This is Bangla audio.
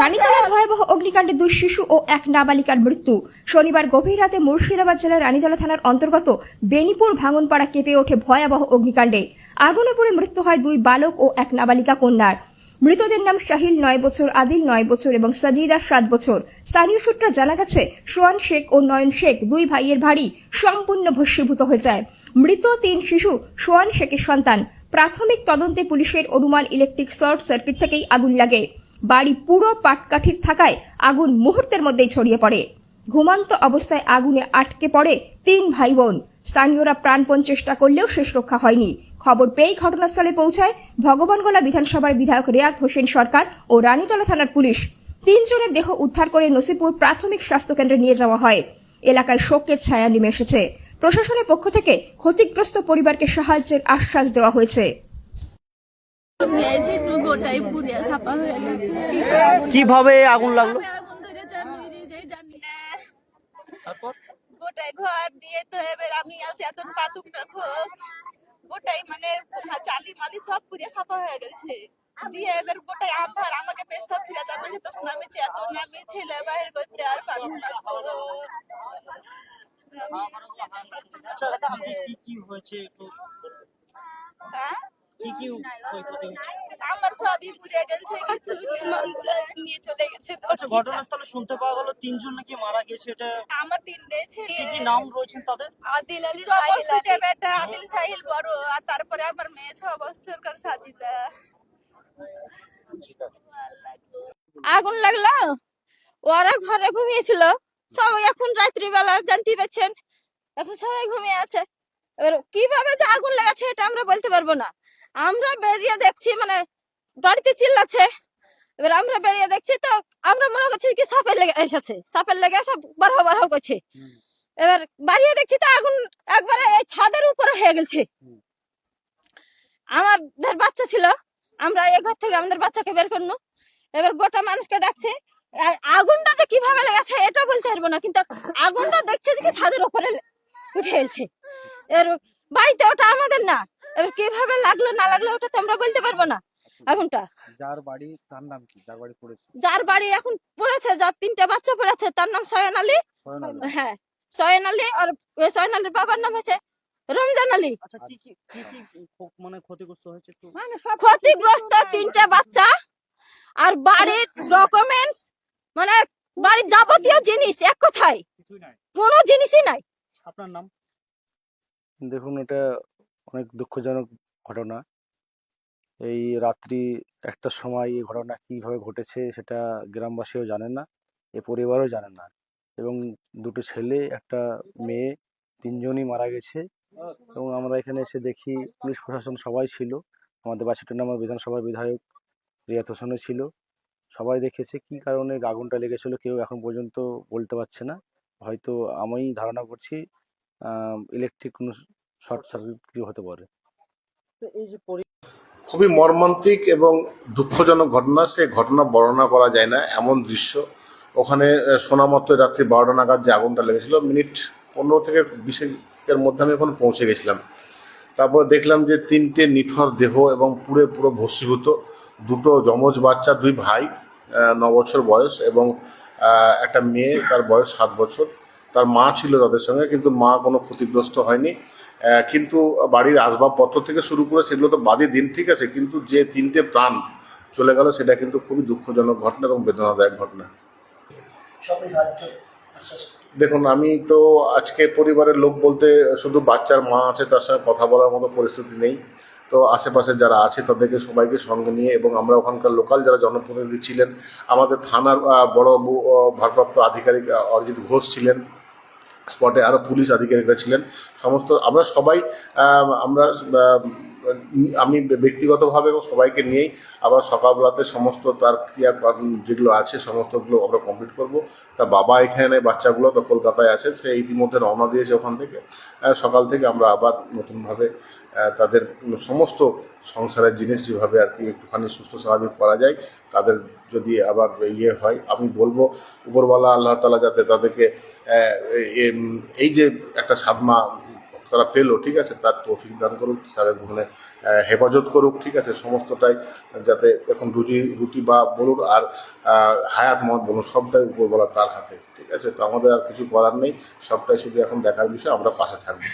রানীতলার ভয়াবহ অগ্নিকাণ্ডে দুই শিশু ও এক নাবালিকার মৃত্যু। শনিবার গভীর রাতে মুর্শিদাবাদ জেলার রানীতলা থানার অন্তর্গত বেনিপুর ভাঙনপাড়া কেঁপে ওঠে ভয়াবহ অগ্নিকাণ্ডে। আগুনে পড়ে মৃত্যু হয় দুই বালক ও এক নাবালিকা কন্যার। মৃতদের নাম শাহিল নয় বছর, আদিল নয় বছর এবং সাজিদা সাত বছর। স্থানীয় সূত্রে জানা গেছে, সোয়ান শেখ ও নয়ন শেখ দুই ভাইয়ের ভারী সম্পূর্ণ ভস্মীভূত হয়ে যায়। মৃত তিন শিশু সোয়ান শেখের সন্তান। প্রাথমিক তদন্তে পুলিশের অনুমান ইলেকট্রিক শর্ট সার্কিট থেকেই আগুন লাগে। বাড়ি পুরো পাটকাঠির থাকায় আগুন মুহূর্তের মধ্যেই ছড়িয়ে পড়ে। ঘুমান্ত অবস্থায় আগুনে আটকে পড়ে তিন ভাই বোন স্থানীয়রা প্রাণপণ চেষ্টা করলেও শেষ রক্ষা হয়নি। খবর পেয়েই ঘটনাস্থলে পৌঁছায় ভগবানগোলা বিধানসভার বিধায়ক রিয়াদ হোসেন সরকার ও রানীতলা থানার পুলিশ। তিনজনের দেহ উদ্ধার করে নসিপুর প্রাথমিক স্বাস্থ্যকেন্দ্রে নিয়ে যাওয়া হয়। এলাকায় শোকের ছায়া নেমে এসেছে। প্রশাসনের পক্ষ থেকে ক্ষতিগ্রস্ত পরিবারকে সাহায্যের আশ্বাস দেওয়া হয়েছে মেয়েছি তো গোটাই পুড়িয়া ছাপা হয়ে গেছে কীভাবে আগুন লাগল? আমি আগুন ধরেছে আমি নিজেই জানি না। গোটাই ঘর দিয়ে তো এবার আমি চেতন পাতুক রাখো। গোটাই মানে চালি মালি সব পুড়িয়া ছাপা হয়ে গেছে। দিয়ে এবার গোটাই আন্ধার আমাকে ফিরে যাবে তখন আমি চেতন আমি ছেলে বাহির করতে আর পারব না। কি কি কি হয়েছে হ্যাঁ? কি কি আমার সবই পুড়ে গেছে কিছু নিয়ে চলে গেছে তো আচ্ছা ঘটনাস্থলে শুনতে পাওয়া গেল তিনজন নাকি মারা গেছে এটা আমার তিনটে ছেলে কি কি নাম রয়েছেন তাদের? আদিল আলী সমস্ত বেটা আদিল সাহিল বড় আর তারপরে আমার মেয়ে ছ বছরকার সাজিদা। আগুন লাগল। ওরা ঘরে ঘুমিয়েছিল। সবাই এখন রাত্রিবেলা জানতে পারছেন এখন সবাই ঘুমিয়ে আছে। এবার কীভাবে যে আগুন লেগেছে এটা আমরা বলতে পারব না। আমরা বেরিয়ে দেখছি মানে বাড়িতে চিল্লাচ্ছে। এবার আমরা বেরিয়ে দেখছি তো আমরা মনে করছি কি সাপের লেগে এসেছে। সাপের লেগে সব বারো বারো করছে। এবার বাড়িয়ে দেখছি তো আগুন একবারে এই ছাদের উপরে হয়ে গেছে। আমাদের বাচ্চা ছিল। আমরা এই ঘর থেকে আমাদের বাচ্চাকে বের করল এবার গোটা মানুষকে ডাকছে। আগুনটা যে কীভাবে লেগেছে এটা বলতে পারব না কিন্তু আগুনটা দেখছে যে কি ছাদের উপরে উঠে এলছে এর বাড়িতে ওটা আমাদের না। এবার কীভাবে লাগল না লাগল ওটা তো আমরা বলতে পারব না। আগুনটা যার বাড়ি তার নাম কি? যার বাড়ি পড়েছে? যার বাড়ি এখন পড়েছে যার তিনটা বাচ্চা পড়েছে তার নাম সয়ন আলী। হ্যাঁ সয়ন আলী আর সয়ন আলীর বাবার নাম হচ্ছে রমজান আলী। আচ্ছা মানে ক্ষতিগ্রস্ত হয়েছে একটু? ক্ষতিগ্রস্ত তিনটা বাচ্চা আর বাড়ির ডকুমেন্টস মানে বাড়ির যাবতীয় জিনিস এক কথায়। কিছুই কোনো জিনিসই নাই। আপনার নাম? দেখুন এটা অনেক দুঃখজনক ঘটনা। এই রাত্রি একটার সময় এই ঘটনা কীভাবে ঘটেছে সেটা গ্রামবাসীও জানেন না, এ পরিবারও জানেন না। এবং দুটো ছেলে, একটা মেয়ে, তিনজনই মারা গেছে। এবং আমরা এখানে এসে দেখি পুলিশ প্রশাসন সবাই ছিল। আমাদের বাসিটি নামার বিধানসভার বিধায়ক রিয়াত হোসেনও ছিল। সবাই দেখেছে কি কারণে আগুনটা লেগেছিল কেউ এখন পর্যন্ত বলতে পারছে না। হয়তো আমি ধারণা করছি ইলেকট্রিক কোনো শর্ট সার্কিট হতে পারে। তো এই যে খুবই মর্মান্তিক এবং দুঃখজনক ঘটনা সে ঘটনা বর্ণনা করা যায় না। এমন দৃশ্য ওখানে মতো রাত্রি বারোটা নাগাদ যে আগুনটা লেগেছিল মিনিট পনেরো থেকে বিশের মধ্যে আমি ওখানে পৌঁছে গেছিলাম। তারপর দেখলাম যে তিনটে নিথর দেহ এবং পুরো পুরো ভস্মীভূত। দুটো যমজ বাচ্চা দুই ভাই ন বছর বয়স এবং একটা মেয়ে তার বয়স সাত বছর। তার মা ছিল তাদের সঙ্গে, কিন্তু মা কোনো ক্ষতিগ্রস্ত হয়নি। কিন্তু বাড়ির আসবাবপত্র থেকে শুরু করে সেগুলো তো বাদই দিন, ঠিক আছে? কিন্তু যে তিনটে প্রাণ চলে গেল, সেটা কিন্তু খুবই দুঃখজনক ঘটনা এবং বেদনাদায়ক ঘটনা। দেখুন, আমি তো আজকে পরিবারের লোক বলতে শুধু বাচ্চার মা আছে, তার সঙ্গে কথা বলার মতো পরিস্থিতি নেই। তো আশেপাশে যারা আছে, তাদেরকে সবাইকে সঙ্গে নিয়ে এবং আমরা ওখানকার লোকাল যারা জনপ্রতিনিধি ছিলেন, আমাদের থানার বড় ভারপ্রাপ্ত আধিকারিক অরিজিৎ ঘোষ ছিলেন। স্পটে আরও পুলিশ আধিকারিকরা ছিলেন। সমস্ত আমরা সবাই আমরা আমি ব্যক্তিগতভাবে এবং সবাইকে নিয়েই আবার সকালবেলাতে সমস্ত তার ক্রিয়াকর্ম যেগুলো আছে, সমস্তগুলো আমরা কমপ্লিট করব। তার বাবা এখানে, বাচ্চাগুলো তো কলকাতায় আছে সে ইতিমধ্যে রওনা দিয়েছে ওখান থেকে। সকাল থেকে আমরা আবার নতুনভাবে তাদের সমস্ত সংসারের জিনিস যেভাবে আর কি একটুখানি সুস্থ স্বাভাবিক করা যায়, তাদের যদি আবার ইয়ে হয়, আমি বলব উপরওয়ালা, আল্লাহ তালা যাতে তাদেরকে এই যে একটা সাদমা তারা পেল, ঠিক আছে? তার তৌফিক দান করুক, তাদের মানে হেফাজত করুক, ঠিক আছে? সমস্তটাই যাতে এখন রুজি, রুটি বা বলুন আর হায়াত মত বলুন, সবটাই উপর বলা তার হাতে, ঠিক আছে? তো আমাদের আর কিছু করার নেই, সবটাই শুধু এখন দেখার বিষয়, আমরা পাশে থাকব।